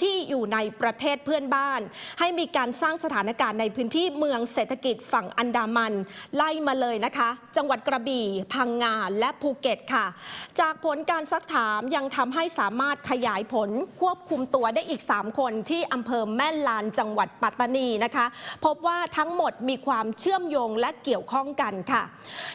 ที่อยู่ในประเทศเพื่อนบ้าน ให้มีการสร้างสถานการณ์ในพื้นที่เมืองเศรษฐกิจฝั่งอันดามัน ไล่มาเลยนะคะ จังหวัดกระบี่ พังงาและภูเก็ตค่ะ จากผลการซักถามยังทำให้สามารถขยายผลควบคุมตัวได้อีก 3 คนที่อำเภอแม่ลานจังหวัดปัตตานีนะคะ พบว่าทั้งหมดมีความเชื่อมโยงและเกี่ยวข้องกันค่ะ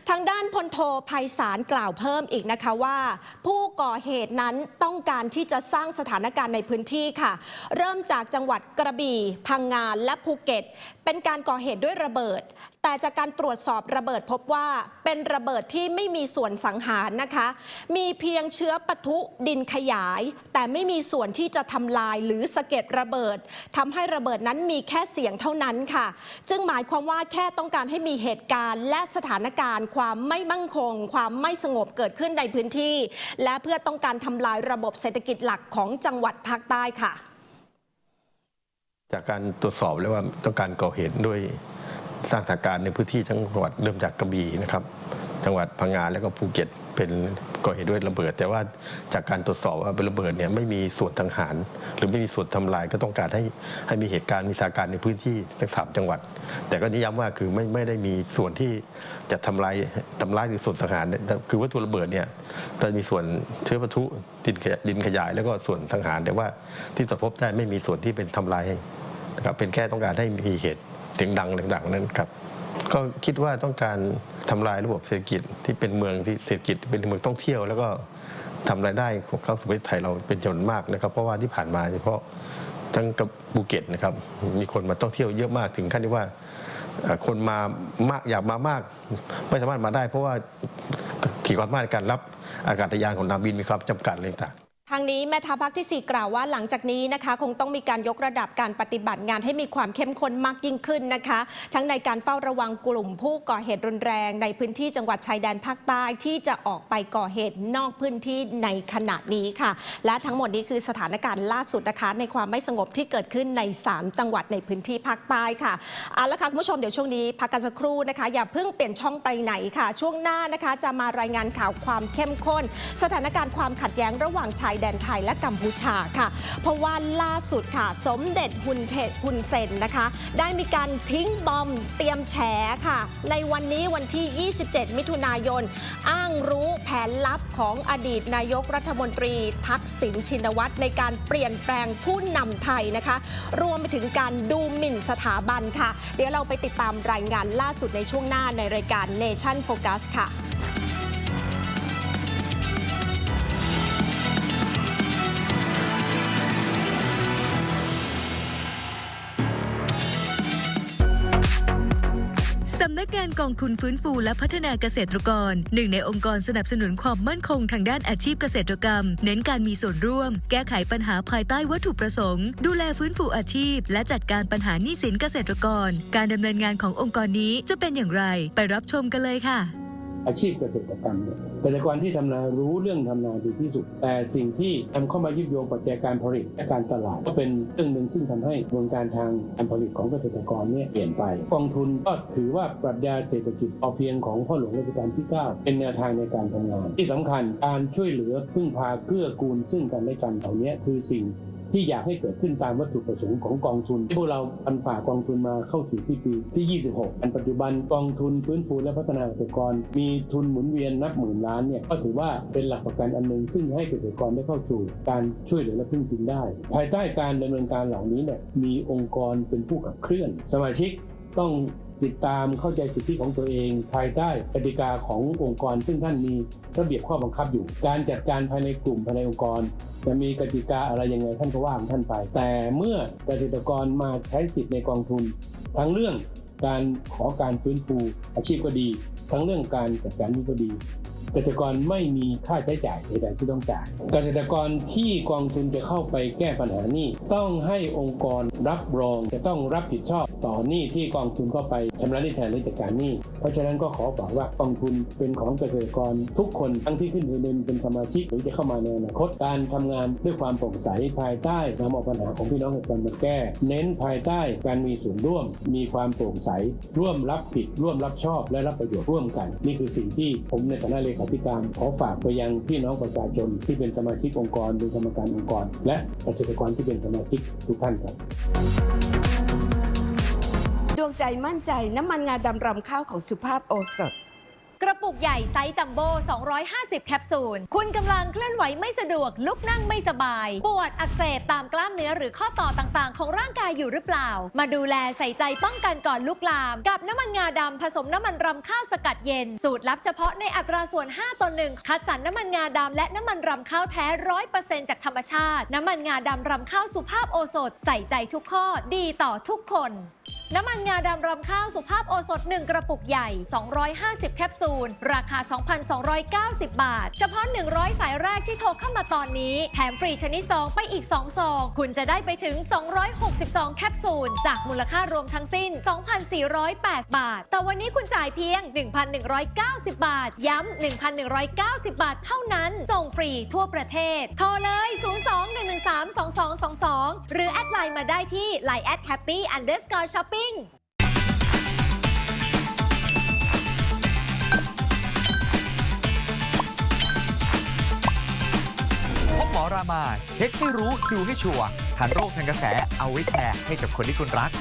ทางด้านพลโทภัยสารกล่าวเพิ่มอีกนะคะว่า ผู้ก่อเหตุนั้นต้องการที่จะสร้างสถานการณ์ในพื้นที่ค่ะ เริ่มจากจังหวัดกระบี่ พังงาและภูเก็ต เป็นการก่อเหตุด้วยระเบิด แต่จากการตรวจสอบระเบิดพบว่าเป็นระเบิดที่ไม่มีส่วนสังหารนะคะ มีเพียงเชื้อปะทุดินขยาย แต่ไม่มีส่วนที่จะทำลายหรือสะเก็ดระเบิดทำให้ระเบิดนั้นมีแค่เสียงเท่านั้นค่ะ จึงหมายความว่าแค่ต้องการให้มีเหตุการณ์ และสถานการณ์ ความไม่มั่นคง ความไม่สงบเกิดขึ้นในพื้นที่ และเพื่อต้องการทำลายระบบเศรษฐกิจหลักของจังหวัดภาคใต้ค่ะจากการตรวจสอบแล้วว่าต้องการก่อเหตุด้วยสร้างสถานการณ์ในพื้นที่จังหวัดเริ่มจากกระบี่นะครับ จังหวัดพังงาแล้วก็ภูเก็ต เป็นก่อเหตุด้วยระเบิด แต่ว่าจากการตรวจสอบว่าเป็นระเบิดเนี่ยไม่มีส่วนทางหาร หรือไม่มีส่วนทำลายก็ต้องการให้ให้มีเหตุการณ์มีสาการในพื้นที่ทั้งสามจังหวัด แต่ก็นิย้ำว่าคือไม่ไม่ได้มีส่วนที่จะทำลายทำลายหรือส่วนสังหารคือวัตถุระเบิดเนี่ยจะมีส่วนเชื้อปะทุดินขยดินขยาย แล้วก็ส่วนสังหารแต่ว่าที่ตรวจพบได้ไม่มีส่วนที่เป็นทำลายนะครับเป็นแค่ต้องการให้มีเหตุเสียงดังต่างๆนั้นครับ ก็คิดว่าต้องการทำลายระบบเศรษฐกิจที่เป็นเมืองที่เศรษฐกิจเป็นเมืองท่องเที่ยว แล้วก็ทำรายได้ของเข้าสู่ประเทศไทยเราเป็นจำนวนมากนะครับ เพราะว่าที่ผ่านมาเฉพาะทั้งกับภูเก็ตนะครับ มีคนมาท่องเที่ยวเยอะมากถึงขั้นที่ว่าคนมามากอยากมามาก ไม่สามารถมาได้ เพราะว่าขีดความสามารถในการรับอากาศยานของนาบินมีความจำกัดอะไรต่างางนี้แม่ทัพภาคที่ 4 กล่าวว่าหลังจากนี้นะคะ คงต้องมีการยกระดับการปฏิบัติงานให้มีความเข้มข้นมากยิ่งขึ้นนะคะ ทั้งในการเฝ้าระวังกลุ่มผู้ก่อเหตุรุนแรง ในพื้นที่จังหวัดชายแดนภาคใต้ที่จะออกไปก่อเหตุนอกพื้นที่ในขณะนี้ค่ะ และทั้งหมดนี้คือสถานการณ์ล่าสุดนะคะ ในความไม่สงบที่เกิดขึ้นใน 3 จังหวัดในพื้นที่ภาคใต้ค่ะเอาละค่ะคุณผู้ชมเดี๋ยวช่วงนี้พักกันสักครู่นะคะ อย่าเพิ่งเปลี่ยนช่องไปไหนค่ะ ช่วงหน้านะคะ จะมารายงานข่าวความเข้มข้น สถานการณ์ความขัดแย้งระหว่างชายแดนไทยและกัมพูชาค่ะ เพราะว่าล่าสุดค่ะ สมเด็จฮุนเทฮุนเซนนะคะ ได้มีการทิ้งบอมเตรียมแฉค่ะ ในวันนี้วันที่ 27 มิถุนายน อ้างรู้แผนลับของอดีตนายกรัฐมนตรี ทักษิณชินวัตรในการเปลี่ยนแปลงผู้นำไทยนะคะ รวมไปถึงการดูหมิ่นสถาบันค่ะ เดี๋ยวเราไปติดตามรายงานล่าสุดในช่วงหน้าในรายการ Nation Focus ค่ะำนักงานกองทุนฟื้นฟูและพัฒนาเกษตรกร หนึ่งในองค์กรสนับสนุนความมั่นคงทางด้านอาชีพเกษตรกรรม เน้นการมีส่วนร่วม แก้ไขปัญหาภายใต้วัตถุประสงค์ ดูแลฟื้นฟูอาชีพ และจัดการปัญหาหนี้สินเกษตรกร การดำเนินงานขององค์กรนี้จะเป็นอย่างไร ไปรับชมกันเลยค่ะ อาชีพเกษตรกรรมเนี่ยเกษตรกรที่ทำนารู้เรื่องทำนาดีที่สุด แต่สิ่งที่นำเข้ามายึดโยงปัจจัยการผลิตและการตลาด ก็เป็นเรื่องหนึ่งซึ่งทำให้กระบวนการทางการผลิตของเกษตรกรเนี่ยเปลี่ยนไป กองทุนก็ถือว่าปรัชญาเศรษฐกิจพอเพียงของพ่อหลวงรัชกาลที่ 9 เป็นแนวทางในการทำงาน ที่สำคัญการช่วยเหลือพึ่งพาเกื้อกูลซึ่งกันและกันเหล่านี้คือสิ่ง ที่อยากให้เกิดขึ้นตามวัตถุประสงค์ของกองทุน ที่พวกเราพันฝ่ากองทุนมาเข้าสู่ที่ปีที่ 26อันปัจจุบันกองทุนฟื้นฟูและพัฒนาเกษตรกร มีทุนหมุนเวียนนับหมื่นล้านเนี่ยก็ถือว่าเป็นหลักประกันอันหนึ่งซึ่งให้เกษตรกรได้เข้าสู่ การช่วยเหลือและพึ่งพิงได้ ภายใต้การดำเนินการเหล่านี้เนี่ยมีองค์กรเป็นผู้ขับเคลื่อน สมาชิกต้อง ติดตามเข้าใจสิทธิของตัวเอง ภายใต้กติกาขององค์กร ซึ่งท่านมีระเบียบข้อบังคับอยู่ การจัดการภายในกลุ่มภายในองค์กร จะมีกติกาอะไรยังไงท่านก็ว่าของท่านไป แต่เมื่อเกษตรกรมาใช้สิทธิ์ในกองทุน ทั้งเรื่องการขอการฟื้นฟูอาชีพก็ดี ทั้งเรื่องการจัดการนี้ก็ดีเกษตรกรไม่มีค่าใช้จ่ายใดๆที่ต้องจ่าย เกษตรกรที่กองทุนจะเข้าไปแก้ปัญหานี้ ต้องให้องค์กรรับรองจะต้องรับผิดชอบ ต่อหนี้ที่กองทุนเข้าไปชำระหนี้แทนหรือจัดการหนี้ เพราะฉะนั้นก็ขอบอกว่ากองทุนเป็นของเกษตรกรทุกคนทั้งที่ขึ้นทะเบียนเป็นสมาชิกหรือจะเข้ามาในอนาคตการทำงานด้วยความโปร่งใสภายใต้นำเอาปัญหาของพี่น้องเกษตรกรมาแก้ เน้นภายใต้การมีส่วนร่วม มีความโปร่งใส ร่วมรับผิด ร่วมรับชอบ และรับประโยชน์ร่วมกัน นี่คือสิ่งที่ผมในฐานะเลขาธิการขอฝากไปยังพี่น้องประชาชนที่เป็นสมาชิกองค์กรหรือกรรมการองค์กร และเกษตรกรที่เป็นสมาชิกทุกท่านครับ ดวงใจมั่นใจน้ำมันงาดำรำข้าวของสุภาพโอสถ กระปุกใหญ่ไซส์จัมโบ้250 แคปซูล คุณกำลังเคลื่อนไหวไม่สะดวก ลุกนั่งไม่สบาย ปวดอักเสบตามกล้ามเนื้อหรือข้อต่อต่างๆ ของร่างกายอยู่หรือเปล่า มาดูแลใส่ใจป้องกันก่อนลุกลาม กับน้ำมันงาดำผสมน้ำมันรำข้าวสกัดเย็น สูตรลับเฉพาะในอัตราส่วน 5ต่อ1คัดสรรน้ำมันงาดำและน้ำมันรำข้าวแท้ร้อยเปอร์เซ็นต์จากธรรมชาติ น้ำมันงาดำรำข้าวสุภาพโอสถ ใส่ใจทุกข้อดีต่อทุกคน น้ำมันงาดำรำข้าวสุภาพโอสถ 1 กระปุกใหญ่ 250 แคปซูลราคา 2,290 บาท เฉพาะ 100 สายแรกที่โทรเข้ามาตอนนี้ แถมฟรีชนิด2ไปอีก 2 ซอง คุณจะได้ไปถึง 262 แคปซูล จากมูลค่ารวมทั้งสิ้น 2,408 บาท แต่วันนี้คุณจ่ายเพียง 1,190 บาท ย้ำ 1,190 บาท เท่านั้น ส่งฟรีทั่วประเทศ โทรเลย 02-113-2222 หรือแอดไลน์มาได้ที่ line at happy underscore shopping รามา เช็คให้รู้ดูให้ชัวร์ทันโรคทันกระแสเอาไว้แชร์ให้กับคนที่คุณรัก